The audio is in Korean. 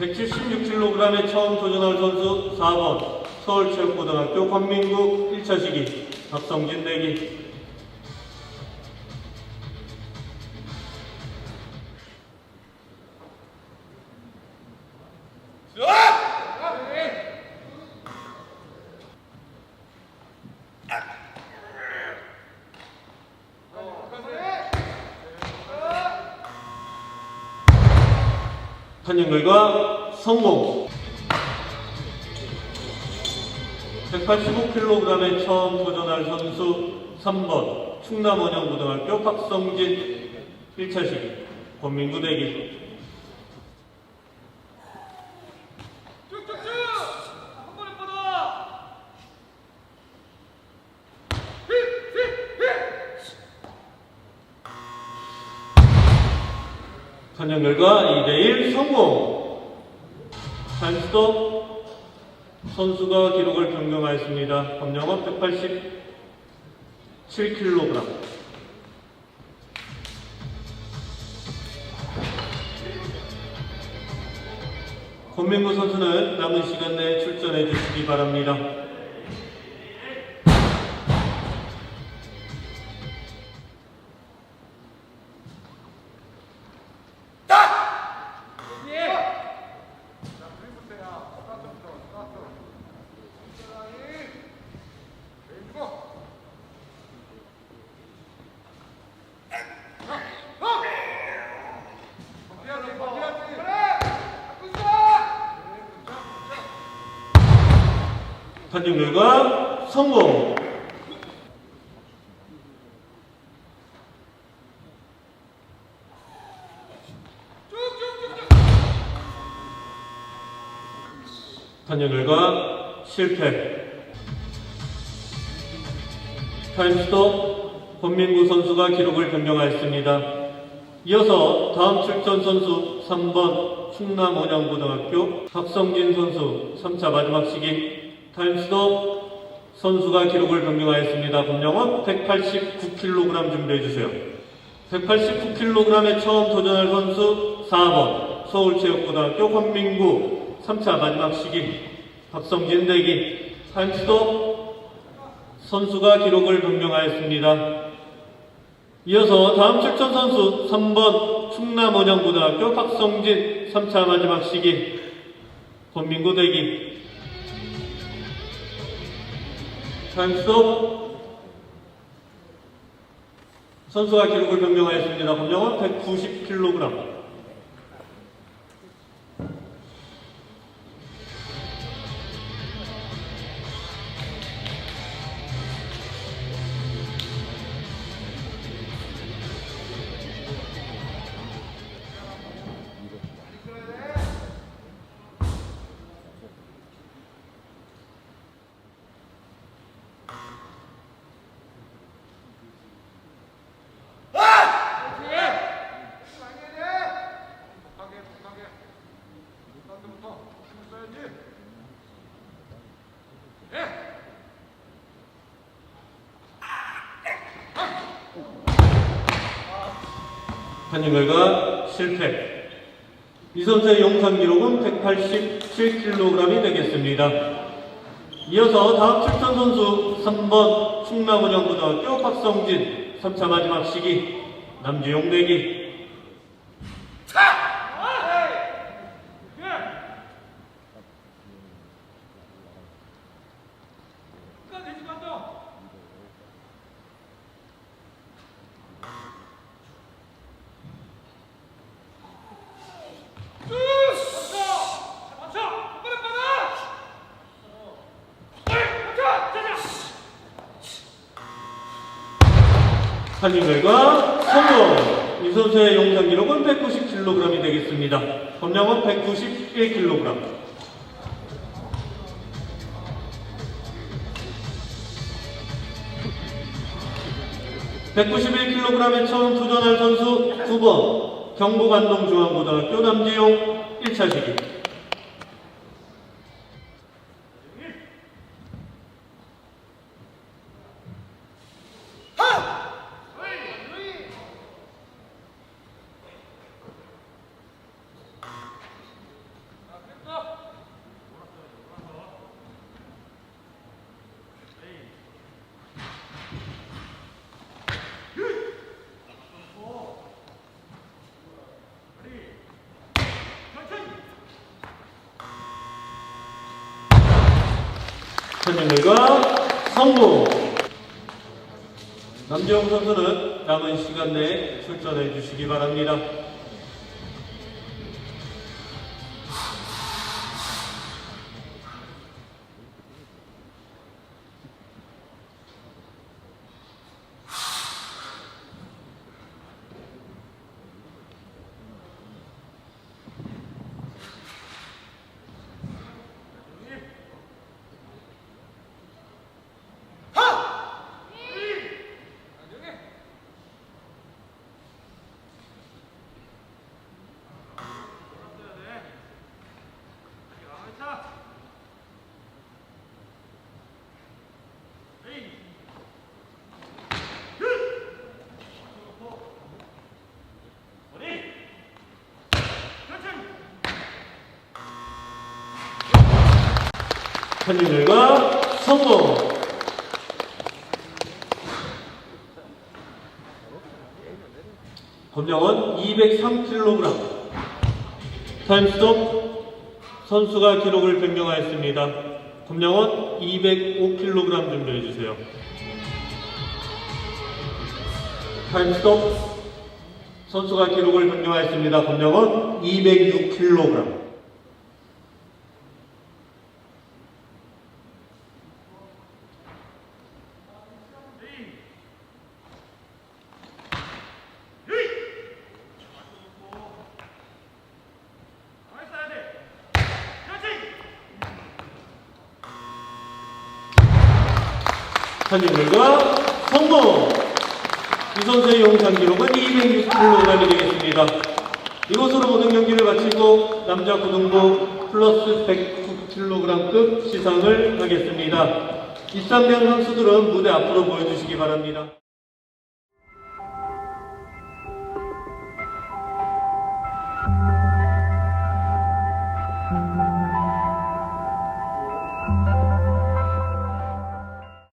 176kg에 처음 도전할 선수 4번 서울체육고등학교 관민구 1차 시기 박성진 내기 결과 성공. 185kg에 처음 도전할 선수 3번 충남원영고등학교 박성진. 1차 시기 권민구 대기 판정 결과 2대1 성공 타임스톱 선수가 기록을 변경하였습니다. 검정은 187kg 권민구 선수는 남은 시간 내에 출전해 주시기 바랍니다. 판정 결과 성공. 판정 결과 실패. 타임스톱 권민구 선수가 기록을 변경하였습니다. 이어서 다음 출전 선수 3번 충남 원양고등학교 박성진 선수 3차 마지막 시기 타임스톱 선수가 기록을 변경하였습니다. 검정은 189kg 준비해 주세요. 189kg에 처음 도전할 선수 4번 서울체육고등학교 권민구 3차 마지막 시기 박성진 대기 타임스톱 선수가 기록을 변경하였습니다. 이어서 다음 출전 선수 3번 충남원양고등학교 박성진 3차 마지막 시기 권민구 대기 타임스톱 선수가 기록을 변경하였습니다. 검정은 190kg 판정 결과 실패. 이 선수의 영상 기록은 187kg이 되겠습니다. 이어서 다음 출전 선수 3번 충남원영고등학교 박성진 3차 마지막 시기 남주용 대기 끝까지 내지 마, 쭉! 맞춰! 맞춰! 한 번에 뻗어! 맞춰! 자자! 결과 성공! 이 선수의 영상 기록은 190kg이 되겠습니다. 검량은 191kg. (191kg에) 처음 도전할 선수 9번 경북 안동중앙고등학교 남지용 1차 시기 결과 성공! 남재영 선수는 남은 시간 내에 출전해 주시기 바랍니다. 현장 결과 성공! 검정은 203kg. 타임스톱 선수가 기록을 변경하였습니다. 검정은 205kg 준비해 주세요. 타임스톱 선수가 기록을 변경하였습니다. 검정은 206kg. 현재 결과 성공! 이 선수의 용산 기록은 206kg이 되겠습니다. 이것으로 모든 경기를 마치고 남자 고등부 플러스 109kg급 시상을 하겠습니다. 입상된 선수들은 무대 앞으로 보여주시기 바랍니다.